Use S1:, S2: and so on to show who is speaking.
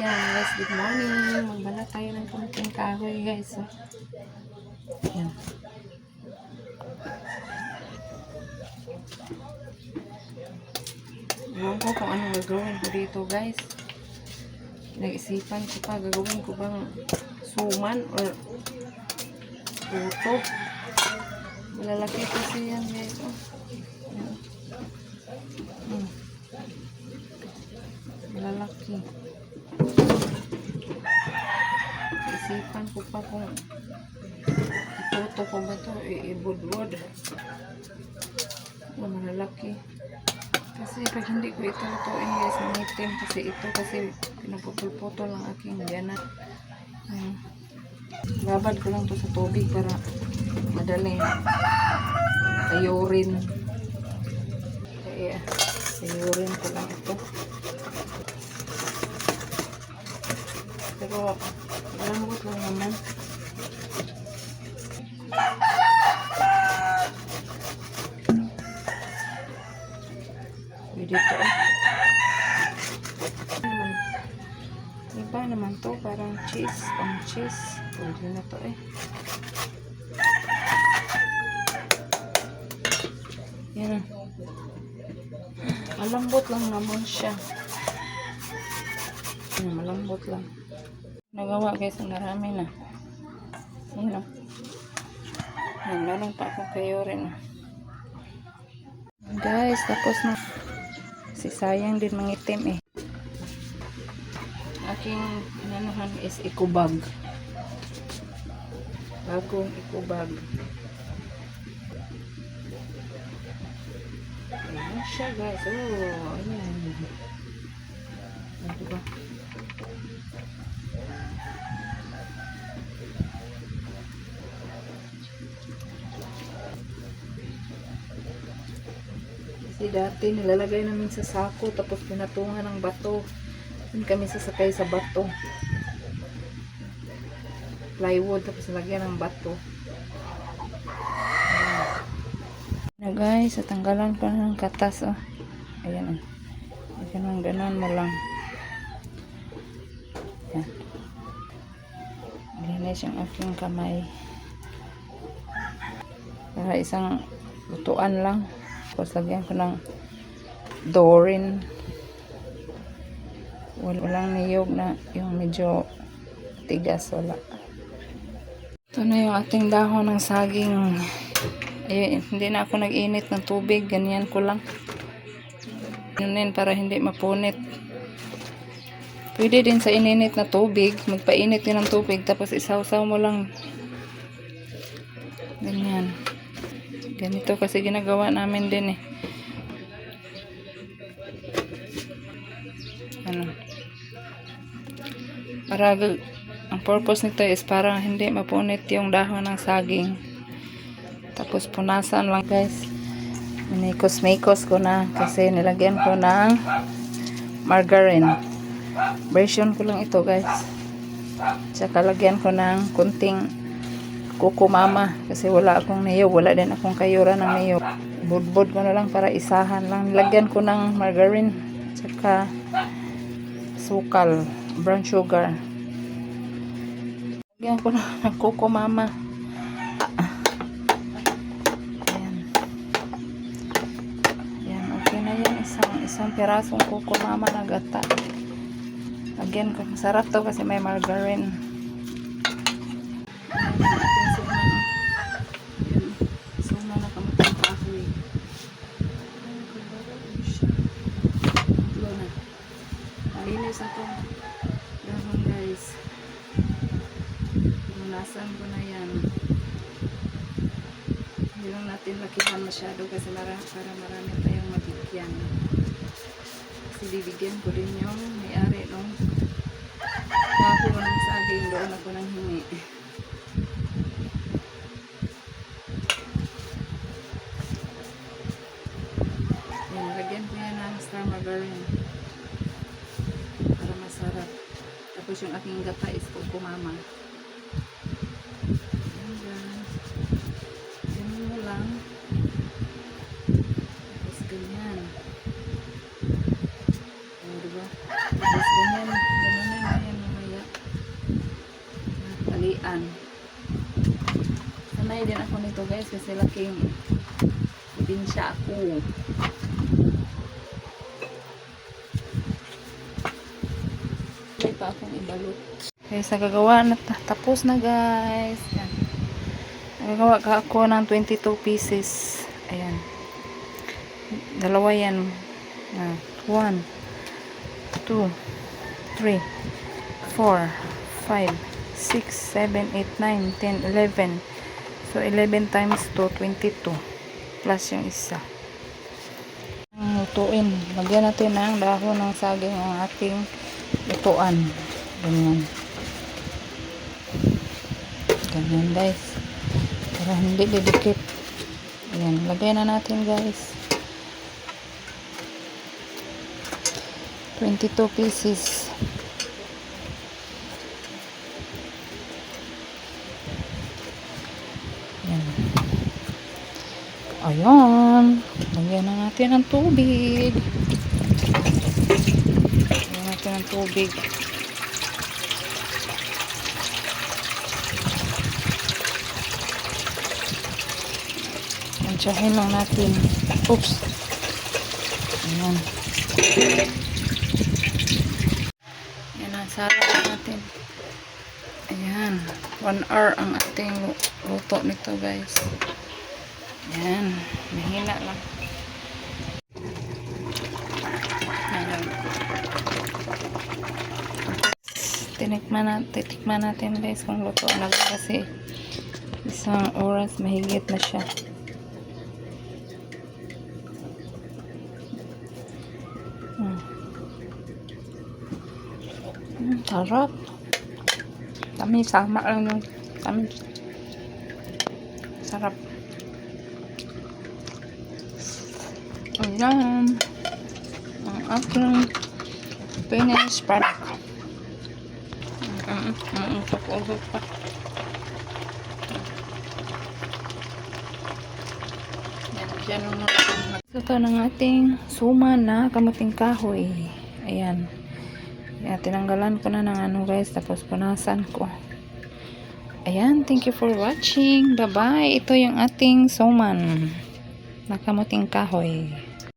S1: guys, good morning. Magbala tayo ng kunting kahoy guys. Oh. Yan. Ewan ko kung anong gagawin ko dito guys. Nag-isipan ko pa, gagawin ko bang suman or puto. Malalaki kasi yan guys. Oh. Hmm. Malalaki. Isipan ko pa kung iputo ko ba ito, iibudwod. Oh, malalaki. Kasi pag hindi ko ito lutuin guys, mangitim kasi ito kasi pinaputol-putol ang aking biyanan. Hmm. Babad ko lang to sa tubig para madaling ayurin. Kaya ayurin ko lang ito. Iba naman to, parang cheese, pang cheese. Pwede na to eh. Yan. Malambot lang naman siya. Yan, malambot lang. Nagawa guys, ang marami na. Yan o. Yan, meron pa akong kayo rin. oh. Guys, tapos na. Si sayang din mangitim eh. Aking inanuhan is ikubag. Bagong ikubag. Ayan siya guys. Oh, ayan. Ano ba? Kasi dati nilalagay namin sa sako tapos pinatungan ng bato. Doon kami sasakay sa bato. Plywood tapos lagyan ng bato. Na guys, tatanggalan ko ng katas oh. Ayan oh. Ganun, ganun mo lang. Yan. Linis yung aking kamay. Para isang lutuan lang. Tapos lagyan ko ng Dorin. Wal- Walang niyog na yung medyo tigas. Wala. Ito na yung ating dahon ng saging. Ayun, hindi na ako nag-init ng tubig. Ganyan ko lang. Yun para hindi mapunit. Pwede din sa ininit na tubig. Magpainit din ng tubig. Tapos isawsaw mo lang. Ganyan. Ganito kasi ginagawa namin din eh. Ano. Para ang purpose nito is para hindi mapunit yung dahon ng saging. Tapos punasan lang guys. Minikos-mikos ko na kasi nilagyan ko ng margarine. Version ko lang ito guys. Tsaka lagyan ko ng kunting kukumama kasi wala akong niyog. Wala din akong kayura ng niyog. Budbud ko na lang para isahan lang. Lagyan ko ng margarine. Tsaka sukal. Brown sugar. Lagyan ko na ng kukumama. Ayan. Ayan, okay na yan. Isang, isang pirasong kuko mama na gata. Again, masarap to kasi may margarine. Suma na kamatang kahoy. Tatlo na. Malinis na to. Dahon guys. Punasan ko na yan. Hindi lang natin lakihan masyado kasi mara, para marami tayong mabigyan. Kasi bibigyan ko din yung may-ari nung kaho ng saging doon ako nang hingi. Yan, lagyan ko yan ng star para masarap. Tapos yung aking gata is kukumama. Ayan guys. Ganun mo lang. Tapos ganyan. O, diba? Tapos ganyan. Ganun yan. Daan. Sanay din ako nito guys kasi laking probinsya ako. May pa akong ibalot. Guys, nagagawa na. Tapos na guys. Yan. Nagagawa ka ako ng 22 pieces. Ayan. Dalawa yan. Ah, 1, 2, 3, 4, 5, 6, 7, 8, 9, 10, 11. So, 11 times 2, 22. Plus yung isa. Ang lutuin. Lagyan natin ng dahon ng saging ang ating lutuan. Ganyan. Ganyan guys. Para hindi didikit. Ayan. Lagyan na natin guys. 22 pieces. Ayan. Lagyan na natin ng tubig. Lagyan natin ng tubig. Tansyahin lang natin. Oops. Ayan. Ayan ang sarap natin. Ayan. One hour ang ating lu- luto nito guys. Ayan. Mahina lang. Ayan. Tinikman natin, titikman natin guys kung luto na kasi isang oras mahigit na siya. Hmm. Hmm, sarap. Kami sama lang kami. Sarap. Ayan. Ang aking finished product. Mm, mm, mm, pa. Yan, dyan ang Ito ng ating suma na kamuting kahoy. Ayan. Ayan, tinanggalan ko na ng ano guys, tapos punasan ko. Ayan, thank you for watching. Bye-bye. Ito yung ating suman na kamuting kahoy.